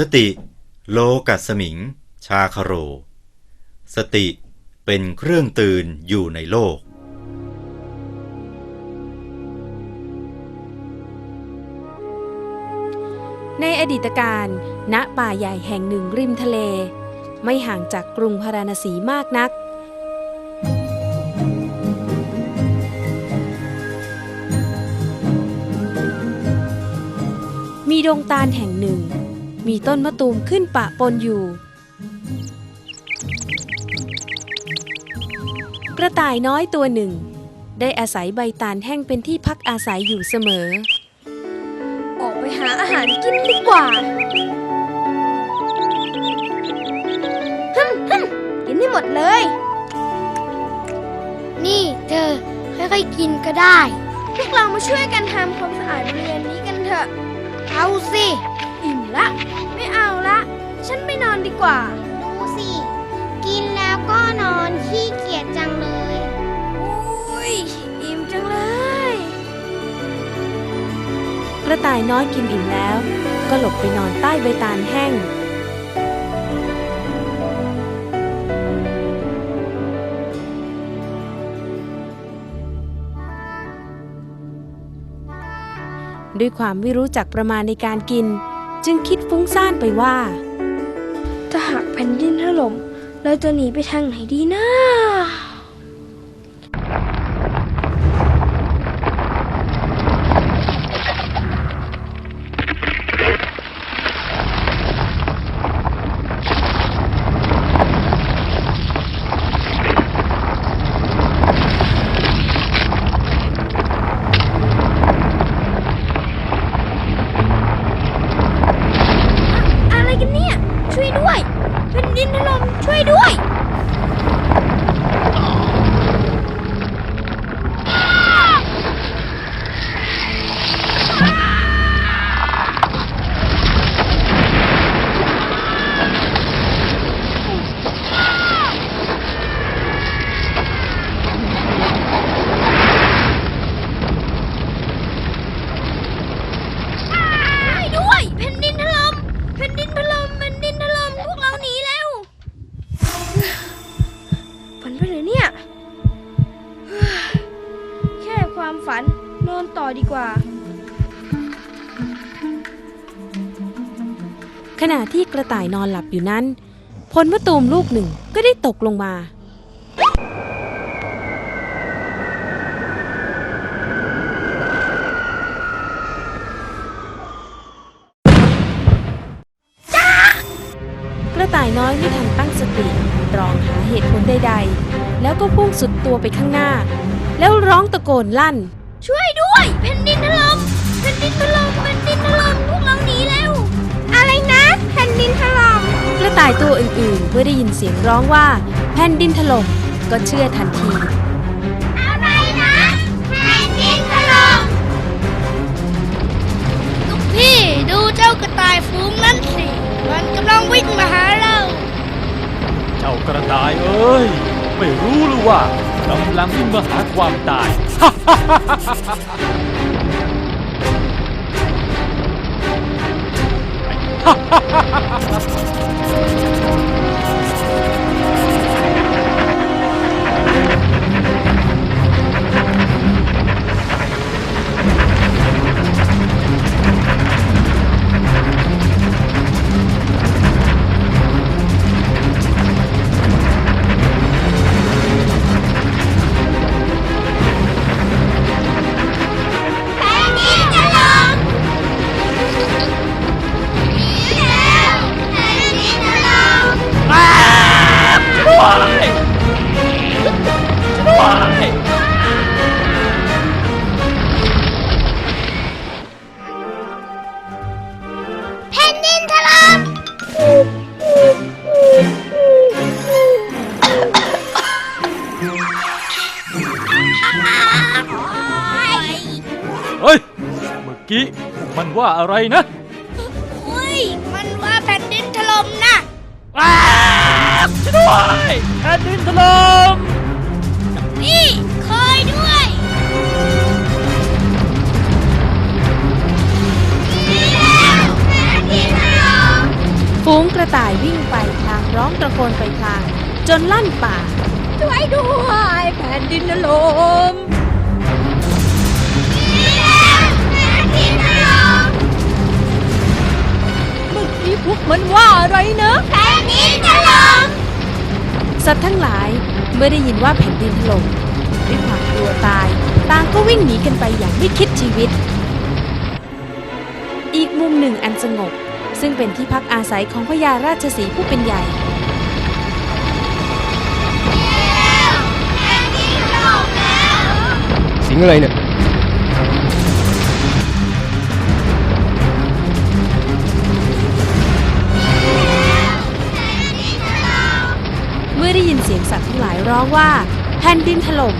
สติ โลกัสมิง ชาคโร สติเป็นเครื่องตื่นอยู่ในโลก ในอดีตการ ณป่าใหญ่แห่งหนึ่งริมทะเล ไม่ห่างจากกรุงพาราณสีมากนักมีดงตาลแห่งหนึ่ง มีต้นมะตูมขึ้นปะปนอยู่ กระต่ายน้อยตัวหนึ่ง ได้อาศัยใบตาลแห้งเป็นที่พักอาศัยอยู่เสมอ ออกไปหาอาหารกินดีกว่าฮึมฮึมกินให้หมดเลย นี่เธอค่อยๆกินก็ได้ พวกเรามาช่วยกันทำความสะอาดบริเวณนี้กันเถอะ เอาสิอิ่ม ละ ไม่เอาละ ฉันไปนอนดีกว่า ดูสิ กินแล้วก็นอนขี้เกียจจังเลย อุ้ย อิ่มจังเลย กระต่ายน้อยกินอิ่มแล้ว ก็หลบไปนอนใต้ใบตาลแห้ง ด้วยความไม่รู้จักประมาณในการกิน จึงคิดฟุ้งซ่านไปว่า ถ้าหากแผ่นดินถล่มเราจะหนีไปทางไหนดีนะ ขณะที่กระต่ายนอนหลับอยู่นั้น ผลมะตูมลูกหนึ่งก็ได้ตกลงมา กระต่ายน้อยไม่ทันตั้งสติรองหาเหตุผลใดๆ แล้วก็พุ่งสุดตัวไปข้างหน้า แล้วร้องตะโกนลั่นายตัวอื่นๆ เมื่อได้ยินเสียงร้องว่า แผ่นดินถล่มก็เชื่อทันที อะไรนะแผ่นดินถล่มลูกพี่ดูเจ้ากระต่ายฟูงนั้นสิ มันกำลังวิ่งมาหาเรา เจ้ากระต่ายเอ้ย ไม่รู้หรือว่ากำลังวิ่งมาหาความตาย 哈哈哈哈哈哈。 กี้ มันว่าอะไรนะอุ้ย มันว่าแผ่นดินถล่มนะอ้าวช่วยแผ่นดินถล่มนี่คอยด้วยหนีแล้วแผ่นดินถล่ม ฝูงกระต่ายวิ่งไปพลางร้องตะโกนไปพลางจนลั่นป่า ช่วยด้วยแผ่นดินถล่ม มันว่าอะไรนะแผ่นดินถล่มสัตว์ทั้งหลายเมื่อได้ยินว่าแผ่นดินถล่มด้วยความกลัวตายต่างก็วิ่งหนีกันไปอย่างไม่คิดชีวิต อีกมุมหนึ่งอันสงบ ซึ่งเป็นที่พักอาศัยของพญาราชสีผู้เป็นใหญ่สิงอะไรเนี่ย องว่าแผ่นดินถล่ม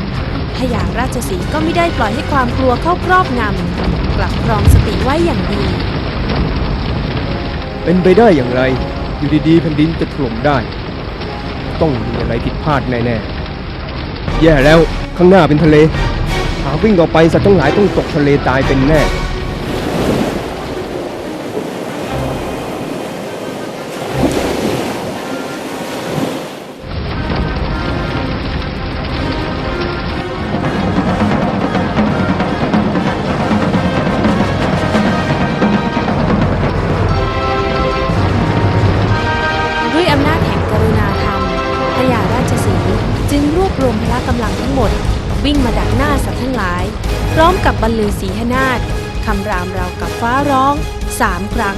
พญาราชสีก็ไม่ได้ปล่อยให้ความกลัวเข้าครอบงำกลับครองสติไว้อย่างดี เป็นไปได้อย่างไร อยู่ดีๆแผ่นดินจะถล่มได้ ต้องมีอะไรผิดพลาดแน่ๆ แย่แล้วข้างหน้าเป็นทะเล หากวิ่งออกไปสัตว์ทั้งหลายต้องตกทะเลตายเป็นแน่ รวบรวมพละกำลังทั้งหมด วิ่งมาดักหน้าสัตว์ทั้งหลาย พร้อมกับบรรลือสีหนาฏคำรามราวกับฟ้าร้องสามครั้ง